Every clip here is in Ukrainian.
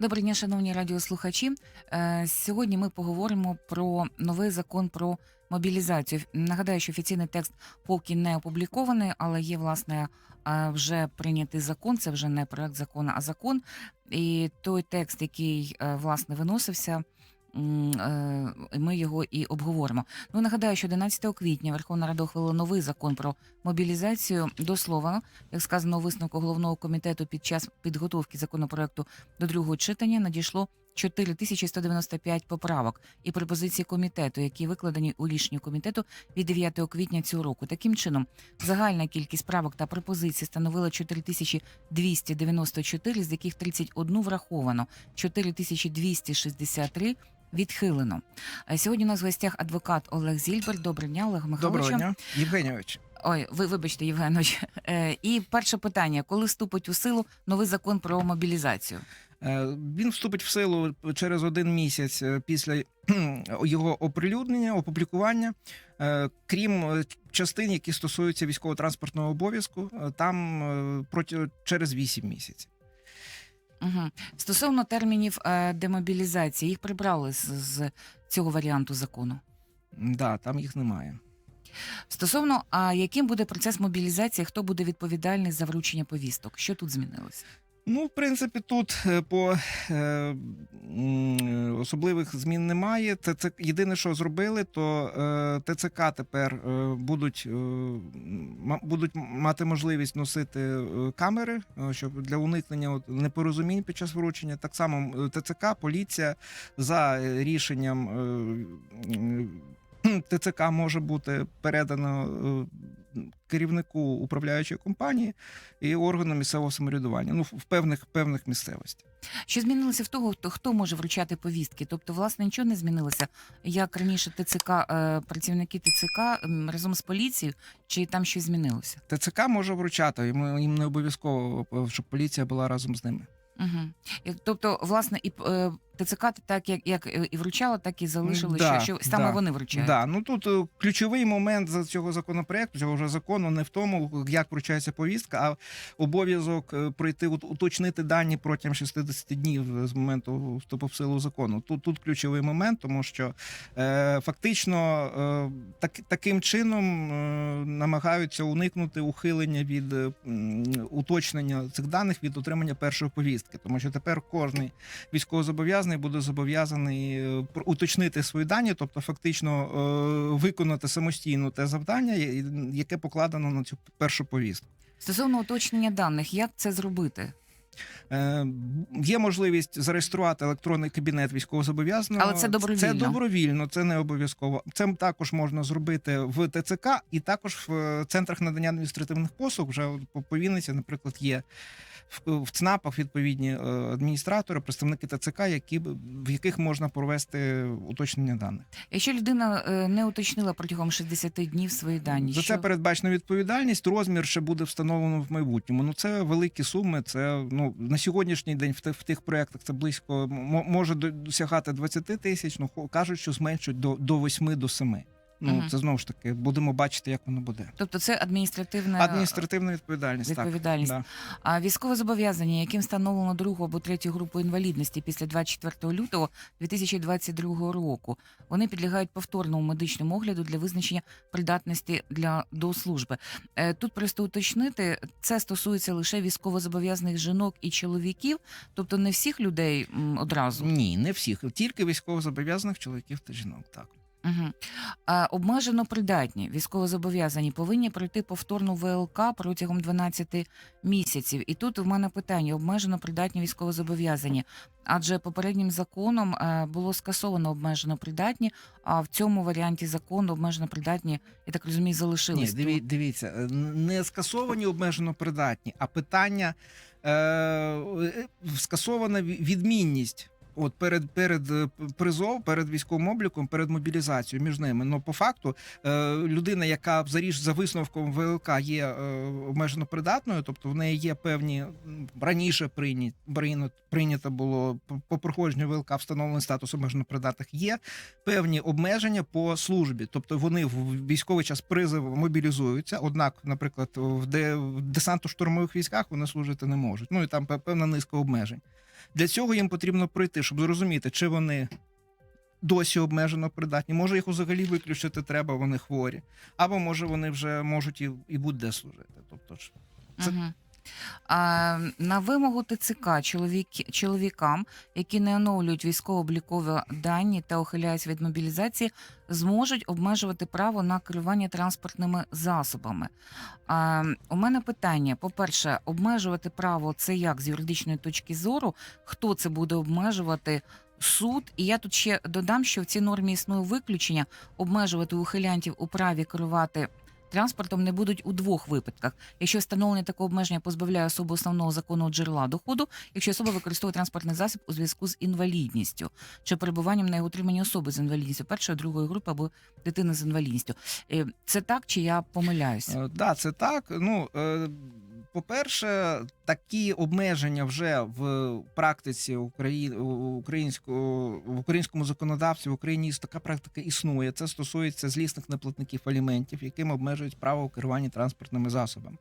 Добрий дня, шановні радіослухачі. Е, Сьогодні ми поговоримо про новий закон про мобілізацію. Нагадаю, що офіційний текст поки не опублікований, але є власне е, вже прийнятий закон. Це вже не проект закону, а закон. І той текст, який е, власне виносився. Е, Ми його і обговоримо. Ну нагадаю, що 11 квітня Верховна Рада ухвалила новий закон про мобілізацію. До слова, як сказано у висновку головного комітету під час підготовки законопроекту до другого читання надійшло 4195 поправок і пропозиції комітету, які викладені у рішенні комітету від 9 квітня цього року. Таким чином, загальна кількість правок та пропозицій становила 4294, з яких 31 враховано, 4263 відхилено. А Сьогодні у нас в гостях адвокат Олег Зільбер. Доброго дня, Олег Михайлович. Доброго дня, Євгенійович. Ой, ви вибачте, Євгенович. Е, і перше питання: коли вступить у силу новий закон про мобілізацію? Е, Він вступить в силу через один місяць е, після його оприлюднення, опублікування. Е, Крім е, частин, які стосуються військово-транспортного обов'язку, е, там е, проти через 8 місяців. Угу. Стосовно термінів е, демобілізації, їх прибрали з, з цього варіанту закону. Да, там їх немає. Стосовно, а яким буде процес мобілізації, хто буде відповідальний за вручення повісток? Що тут змінилося? Ну, в принципі, тут е, по е, особливих змін немає. Це, єдине, що зробили, то е, ТЦК тепер е, будуть, е, будуть мати можливість носити е, камери, е, щоб для уникнення от, непорозумінь під час вручення. Так само ТЦК, поліція за рішенням. Е, ТЦК може бути передано е, керівнику управляючої компанії і органам місцевого самоврядування. Ну, в певних певних місцевостях. Що змінилося в того, хто, хто може вручати повістки? Тобто, власне, нічого не змінилося. Як раніше ТЦК, е, працівники ТЦК разом з поліцією, чи там щось змінилося? ТЦК може вручати, їм, їм не обов'язково, е, щоб поліція була разом з ними. Угу. Тобто, власне, і ТЦК так як, як і вручала, так і залишили, Да, що, що саме да, вони вручають. Да, ну тут е, ключовий момент за цього законопроекту, цього вже закону, не в тому, як вручається повістка, а обов'язок е, пройти ут- уточнити дані протягом 60 днів з моменту вступу в силу закону. Тут тут ключовий момент, тому що е, фактично е, так, таким чином е, намагаються уникнути ухилення від е, уточнення цих даних від отримання першої повістки, тому що тепер кожний військовозобов'язаний буде зобов'язаний е, уточнити свої дані, тобто фактично е, виконати самостійно те завдання, яке покладено на цю першу повістку. Стосовно уточнення даних, як це зробити? Е, Є можливість зареєструвати електронний кабінет військовозобов'язаного. Але це добровільно. Це добровільно, це не обов'язково. Це також можна зробити в ТЦК і також в центрах надання адміністративних послуг. Вже по Вінниці, наприклад, є в, ЦНАПах відповідні е, адміністратори, представники ТЦК, які в яких можна провести уточнення даних. Якщо людина е, не уточнила протягом 60 днів свої дані, За що... це передбачена відповідальність. Розмір ще буде встановлено в майбутньому. Ну це великі суми. Це ну на сьогоднішній день в тих, в тих проектах це близько може досягати 20 тисяч. Ну кажуть, що зменшують до, до 8 до 7. Ну Мгм. це знову ж таки будемо бачити, як воно буде. Тобто це адміністративна Адміністративна відповідальність. відповідальність. Так, А військове зобов'язання, яким встановлено другу або третю групу інвалідності після 24 лютого 2022 року, вони підлягають повторному медичному огляду для визначення придатності для до служби. Е, Тут просто уточнити, це стосується лише військовозобов'язаних жінок і чоловіків, тобто не всіх людей м, одразу. Ні, не всіх, тільки військовозобов'язаних чоловіків та жінок. Так. Угу. А, обмежено придатні військовозобов'язані повинні пройти повторну ВЛК протягом 12 місяців. І тут в мене питання: обмежено придатні військовозобов'язані. Адже попереднім законом е, було скасовано обмежено придатні, а в цьому варіанті закону обмежено придатні, я так розумію, Ні, залишились. диві, дивіться, е, не скасовані обмежено придатні, а питання е, е, скасована ві- відмінність. От перед перед е, призов, перед військовим обліком, перед мобілізацією між ними. Ну по факту е, людина, яка за ріж за висновком ВЛК є е, обмежено придатною, тобто в неї є певні раніше прийнято, прийнято було по- проходженню ВЛК встановлений статус обмежено придатних. Є певні обмеження по службі, тобто вони в військовий час призову мобілізуються. Однак, наприклад, в де в десантно-штурмових військах вони служити не можуть. Ну і там пе- певна низка обмежень. Для цього їм потрібно пройти, щоб зрозуміти, чи вони досі обмежено придатні. Може, їх взагалі виключити треба, вони хворі, або може вони вже можуть і, і будь-де служити. Тобто Це- Мгм. На вимогу ТЦК чоловіки, чоловікам, які не оновлюють військово-облікові дані та ухиляються від мобілізації, зможуть обмежувати право на керування транспортними засобами. У мене питання: по-перше, обмежувати право це як з юридичної точки зору, хто це буде обмежувати? Суд, і я тут ще додам, що в цій нормі існує виключення обмежувати ухилянтів у праві керувати транспортом не будуть у двох випадках: якщо встановлення такого обмеження позбавляє особу основного законного джерела доходу, якщо особа використовує транспортний засіб у зв'язку з інвалідністю чи перебуванням на його утриманні особи з інвалідністю першої, другої групи або дитини з інвалідністю. Е, Це так чи я помиляюся? Так, Да, це так. Ну, е, по-перше, такі обмеження вже в практиці Украї... українського в українському законодавстві в Україні така практика існує. Це стосується злісних неплатників аліментів, яким обмежують право у керуванні транспортними засобами.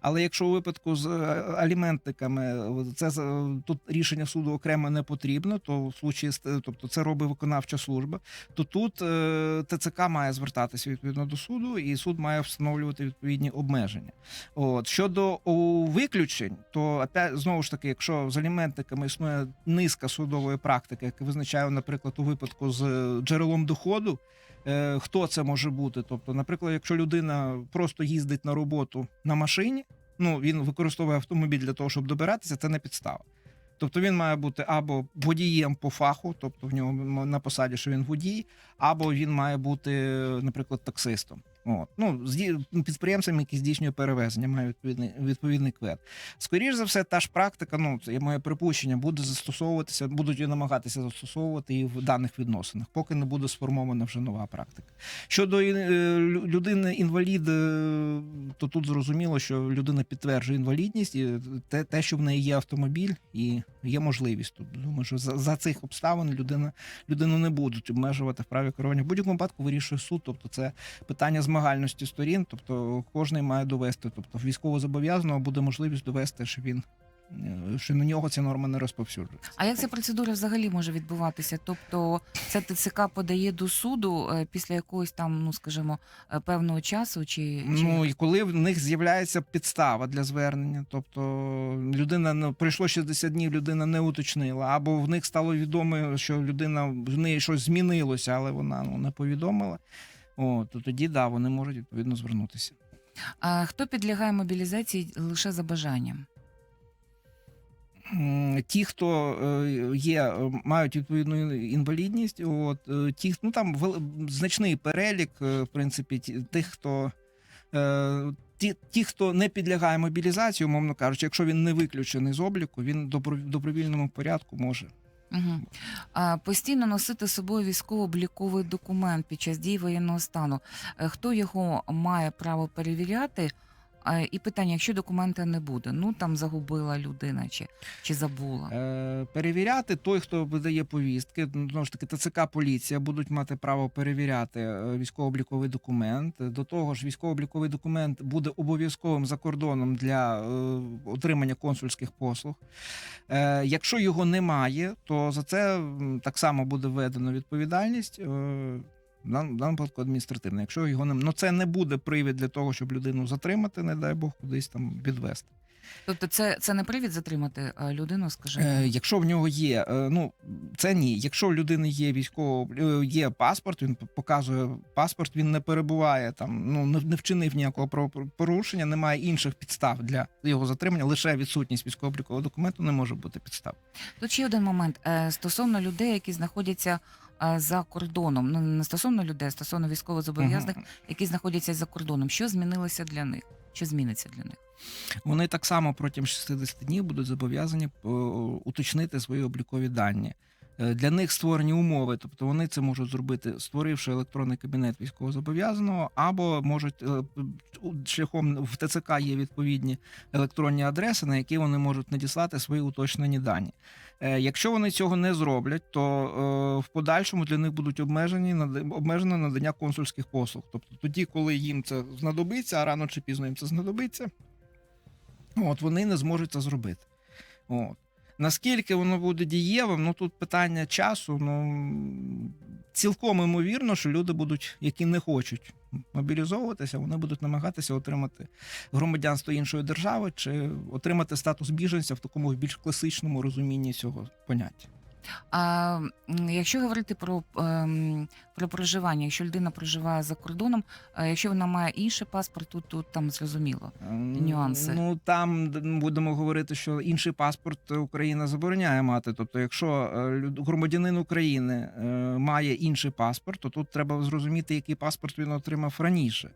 Але якщо у випадку з е, аліментниками е, це з- тут рішення суду окремо не потрібно, то в случаї тобто це робить виконавча служба, то тут е, ТЦК має звертатися відповідно до суду, і суд має встановлювати відповідні обмеження. От щодо о, виключень, то знову ж таки, якщо з аліментниками існує низка судової практики, яка визначає, наприклад, у випадку з е, джерелом доходу. е, Хто це може бути? Тобто, наприклад, якщо людина просто їздить на роботу на машині, ну він використовує автомобіль для того, щоб добиратися, це не підстава. Тобто він має бути або водієм по фаху, тобто в нього на посаді, що він водій, або він має бути, наприклад, таксистом. От. Ну, зді- підприємцем, який здійснює перевезення, має відповідний, відповідний квет. Скоріш за все, та ж практика, ну це моє припущення, буде застосовуватися, будуть її намагатися застосовувати і в даних відносинах, поки не буде сформована вже нова практика. Щодо е, людини інвалід, то тут зрозуміло, що людина підтверджує інвалідність, і те, те, що в неї є автомобіль, і є можливість. Тут думаю, що за, за цих обставин людина людину не будуть обмежувати в праві керування. В будь-якому випадку вирішує суд. Тобто, це питання змагальності сторін. Тобто, кожен має довести. Тобто, військово зобов'язаного буде можливість довести, що він е, що на нього ця норма не розповсюджується. А як ця процедура взагалі може відбуватися? Тобто це ТЦК подає до суду е, після якогось там, ну скажімо, е, певного часу, чи, чи... Ну і коли в них з'являється підстава для звернення, тобто людина ну, пройшло 60 днів, людина не уточнила, або в них стало відомо, що людина в неї щось змінилося, але вона ну не повідомила. О, то тоді да, вони можуть відповідно звернутися. А хто підлягає мобілізації лише за бажанням? Ті, хто е, є, е, мають відповідну інвалідність, от е, ті, ну там значний перелік, в принципі, тих, хто. Ті, ті, хто не підлягає мобілізації, умовно кажучи, якщо він не виключений з обліку, він в добровільному порядку може. Угу. А, постійно носити з собою військово-обліковий документ під час дії воєнного стану. Е, Хто його має право перевіряти? І питання, якщо документа не буде, ну там загубила людина чи, чи забула. Е, перевіряти той, хто видає повістки, ну, знову ж таки, ТЦК поліція будуть мати право перевіряти е, військово-обліковий документ. До того ж, військово-обліковий документ буде обов'язковим за кордоном для е, отримання консульських послуг. Е, якщо його немає, то за це так само буде введено відповідальність. Е, в дан- даному випадку адміністративна. Якщо його не ну це не буде привід для того, щоб людину затримати, не дай Бог, кудись там відвести. Тобто, це, це не привід затримати людину, скажімо? Е, якщо в нього є, е, ну це ні. Якщо в людини є військово, е, є паспорт, він показує паспорт, він не перебуває там, ну не, не вчинив ніякого правопорушення, немає інших підстав для його затримання. Лише відсутність військово-облікового документу не може бути підстав. Тут ще один момент Е, стосовно людей, які знаходяться за кордоном. Ну не стосовно людей, а стосовно військовозобов'язаних, Мгм. які знаходяться за кордоном. Що змінилося для них? Що зміниться для них? Вони так само протягом 60 днів будуть зобов'язані е, уточнити свої облікові дані. Е, Для них створені умови, тобто вони це можуть зробити, створивши електронний кабінет військовозобов'язаного, або можуть е, шляхом в ТЦК є відповідні електронні адреси, на які вони можуть надіслати свої уточнені дані. Е, Якщо вони цього не зроблять, то е, в подальшому для них будуть обмежені обмежено надання консульських послуг. Тобто тоді, коли їм це знадобиться, а рано чи пізно їм це знадобиться, От вони не зможуть це зробити. От. Наскільки воно буде дієвим, ну тут питання часу. Ну цілком імовірно, що люди будуть, які не хочуть мобілізовуватися, вони будуть намагатися отримати громадянство іншої держави чи отримати статус біженця в такому більш класичному розумінні цього поняття. А якщо говорити про, ем, про проживання, якщо людина проживає за кордоном, якщо вона має інший паспорт, тут, тут там зрозуміло. Нюанси. Ну там будемо говорити, що інший паспорт Україна забороняє мати. Тобто, якщо е, громадянин України е, має інший паспорт, то тут треба зрозуміти, який паспорт він отримав раніше.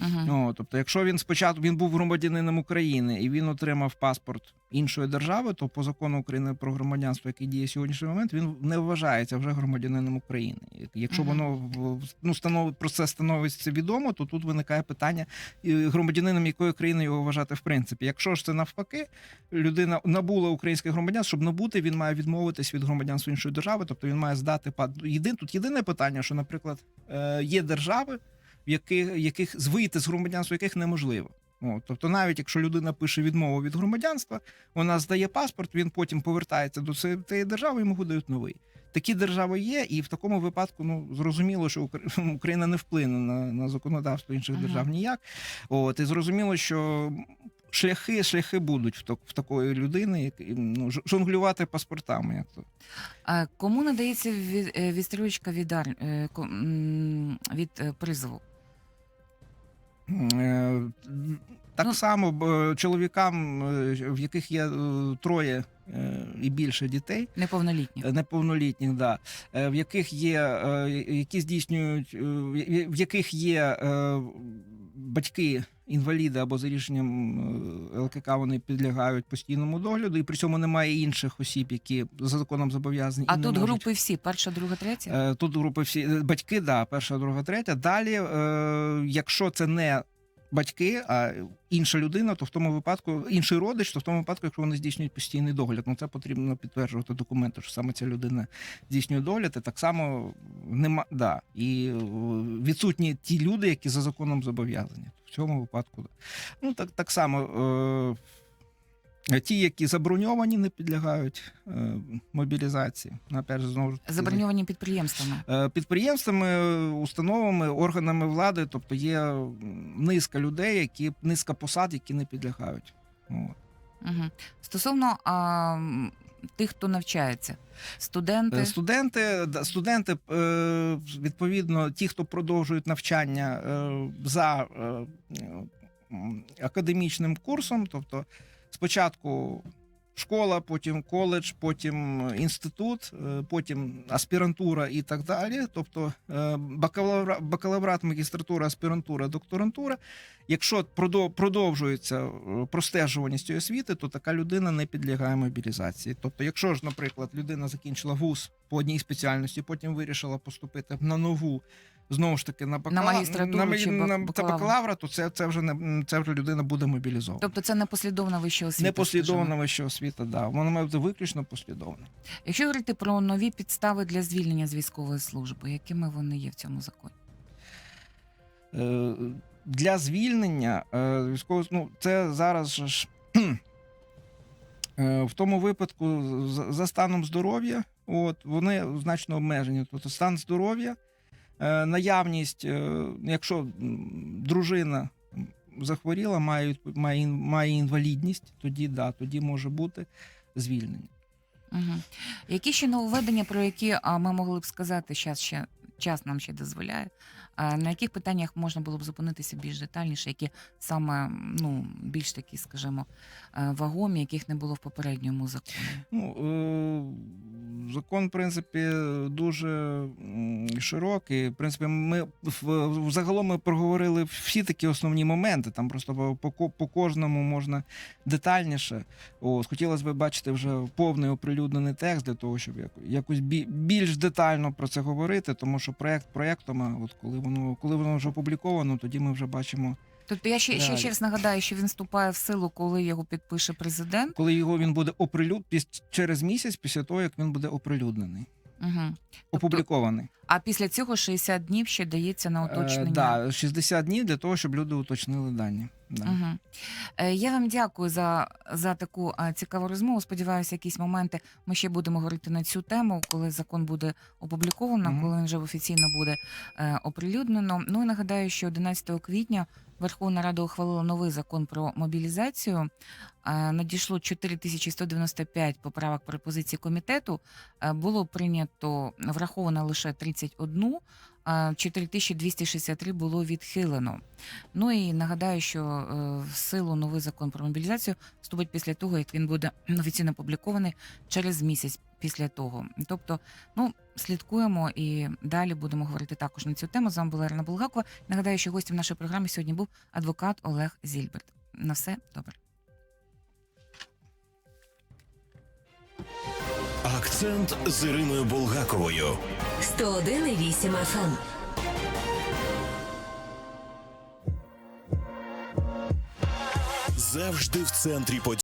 Угу. Ну, тобто, якщо він спочатку він був громадянином України і він отримав паспорт іншої держави, то по закону України про громадянство, який діє сьогоднішній момент, він не вважається вже громадянином України. Якщо Мгм. воно в- ну становить про це становиться відомо, то тут виникає питання громадянином якої країни його вважати в принципі. Якщо ж це навпаки, людина набула українське громадянство, щоб набути, він має відмовитись від громадянства іншої держави, тобто він має здати єдин тут єдине питання, що, наприклад, е, є держави в яких, яких з- вийти з громадянства яких неможливо. О, тобто, навіть якщо людина пише відмову від громадянства, вона здає паспорт, він потім повертається до цієї держави, йому видають новий. Такі держави є, і в такому випадку ну зрозуміло, що Укра- Україна не вплине на, на законодавство інших Ага. держав ніяк. От і зрозуміло, що шляхи, шляхи будуть в, так, в такої людини, як ну жонглювати паспортами. Як то А кому надається від, е, відстрілочка від, ар- е, від е, призову? Е, Так само чоловікам, е, в яких є е, троє е, і більше дітей, Неповнолітніх. е, неповнолітніх, да, е, в яких є, е, які здійснюють, е, в- яких є е, батьки інваліди або за рішенням е, ЛКК вони підлягають постійному догляду, і при цьому немає інших осіб, які за законом зобов'язані. А і тут можуть. групи всі: перша, друга, третя. Е, Тут групи всі е, батьки, да, перша, друга, третя. Далі, якщо це не батьки, а інша людина, то в тому випадку інший родич, то в тому випадку, якщо вони здійснюють постійний догляд, ну це потрібно підтверджувати документи, що саме ця людина здійснює догляд, і так само нема да. І відсутні ті люди, які за законом зобов'язані. Цьому випадку, ну так, так само. Е, Ті, які заброньовані, не підлягають е, мобілізації. Ну, Опять же, знову ж Заброньовані підприємствами. Е, Підприємствами, установами, органами влади, тобто є низка людей, які низка посад, які не підлягають. От. Угу. Стосовно а, тих, хто навчається, студенти. Е, Студенти, студенти, е, відповідно, ті, хто продовжують навчання е, за академічним курсом, тобто спочатку школа, потім коледж, потім інститут, е, потім аспірантура і так далі. Тобто е, бакалавра- бакалаврат, магістратура, аспірантура, докторантура. Якщо продов- продовжується е, простежуваність освіти, то така людина не підлягає мобілізації. Тобто, якщо ж, наприклад, людина закінчила вуз по одній спеціальності, потім вирішила поступити на нову. Знову ж таки, на, бакала... магістратуру на, чи на, бак- бакалавра? бакалавра, то це, це вже не це вже людина буде мобілізована. Тобто це не послідовна вища освіта. Непослідовна скажімо. вища освіта, да. Вона має бути виключно послідовна. Якщо говорити про нові підстави для звільнення з військової служби, якими вони є в цьому законі? Е, Для звільнення е, військового ну, це зараз ж е, в тому випадку за станом здоров'я, от вони значно обмежені. Тобто стан здоров'я, наявність, е, якщо дружина захворіла, має, має, має інвалідність, тоді да, тоді може бути звільнення. Угу. Які ще нововведення, про які а, ми могли б сказати, зараз ще час нам ще дозволяє, на яких питаннях можна було б зупинитися більш детальніше, які саме ну, більш такі, скажімо, е, вагомі, яких не було в попередньому законі? Ну, е, закон, в принципі, дуже широкий. В принципі, ми загалом ми проговорили всі такі основні моменти. Там просто по, по, кожному можна детальніше. От, хотілося б бачити вже повний оприлюднений текст для того, щоб якось більш детально про це говорити, тому що проект проектом, а от коли воно коли воно вже опубліковано, тоді ми вже бачимо, Тобто я ще, ще, ще раз нагадаю, що він вступає в силу, коли його підпише президент. коли його він буде оприлюд через місяць після того, як він буде оприлюднений, Угу. опублікований. А після цього 60 днів ще дається на Е, уточнення. да, 60 днів для того, щоб люди уточнили дані. Да. Угу. Я вам дякую за, за таку цікаву розмову. Сподіваюся, якісь моменти ми ще будемо говорити на цю тему, коли закон буде опубліковано, Мгм. коли він вже офіційно буде е, оприлюднено. Ну і нагадаю, що 11 квітня Верховна Рада ухвалила новий закон про мобілізацію. Е, надійшло 4195 поправок пропозицій комітету. Було прийнято враховано лише 31, а 4263 було відхилено. Ну і нагадаю, що е, в силу новий закон про мобілізацію вступить після того, як він буде офіційно опублікований через місяць після того. Тобто, ну слідкуємо і далі будемо говорити також на цю тему. З вами була Ірина Булгакова. Нагадаю, що гостем нашої програми сьогодні був адвокат Олег Зільберт. На все добре. Акцент з Іриною Булгаковою. 101,8 FM. Завжди в центрі подій.